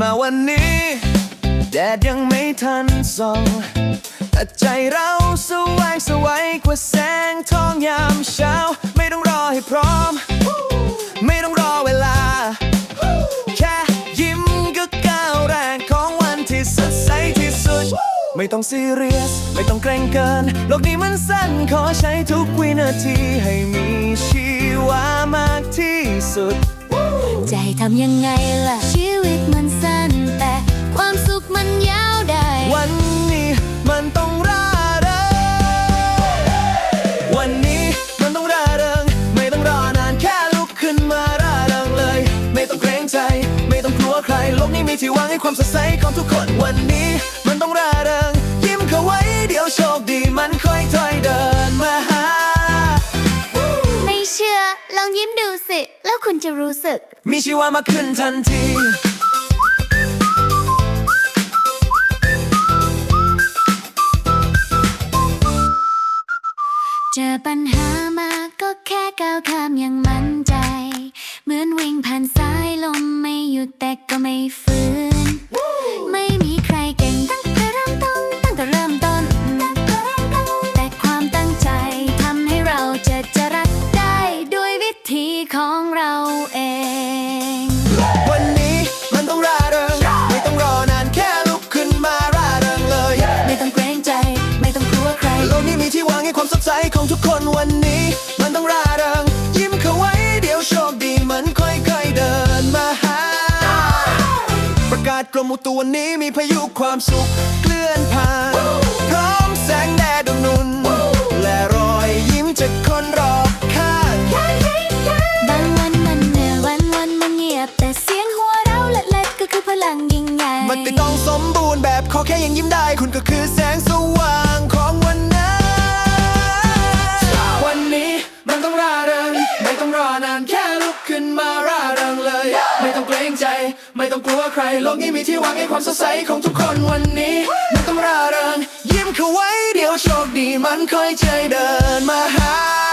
มาวันนี้ แดดยังไม่ทันส่องแต่ใจเราสว่างสวัยกว่าแสงทองยามเช้า ไม่ต้องรอให้พร้อม ไม่ต้องรอเวลา แค่ยิ้มก็ก้าวแรกของวันที่สดใสที่สุด ไม่ต้องซีเรียส ไม่ต้องเกรงเกิน โลกนี้มันสั้นขอใช้ทุกวินาทีให้มีชีวามากที่สุด ใจทำยังไงล่ะ วิตมันสั้นแต่ความสุขมันยาวได้วันนี้มันต้องร่าเริงวันนี้มันต้องร่าเริง ไม่ต้องรอนานแค่ลุกขึ้นมาร่าเริงเลย ไม่ต้องเกรงใจ ไม่ต้องกลัวใครโลกนี้มีที่วางให้ความสดใสของทุกคนวันนี้มันต้องร่าเริง ยิ้มเข้าไว้เดี๋ยวโชคดีมันค่อยๆเดินมาหาไม่เชื่อลองยิ้มดูสิ แล้วคุณจะรู้สึก มีชีวามากขึ้นทันที เจอปัญหามาก็แค่ก้าวข้ามอย่างมั่นใจ เหมือนวิ่งผ่านสายลมไม่หยุดแต่ก็ไม่ฟ ของทุกคนวันนี้ มันต้องร่าเริง ยิ้มเข้าไว้เดี๋ยวโชคดีมันค่อยๆเดินมาหา ประกาศกรมอุตุวันนี้มีพายุความสุขเคลื่อนผ่าน พร้อมแสงแดดอุดหนุน และรอยยิ้มจากคนรอบข้างบางวันมันเหนื่อยวันวันมันเงียบ แต่เสียงหัวเราะเล็กๆก็คือพลังยิ่งใหญ่มันไม่ต้องสมบูรณ์แบบขอแค่ยังยิ้มได้คุณก็คือ ไม่ต้องกลัวใคร โลกนี้มีที่วางให้ความสดใสของทุกคนวันนี้มันต้องร่าเริงยิ้มเข้าไว้เดี๋ยวโชคดีมันค่อยใจเดินมาหา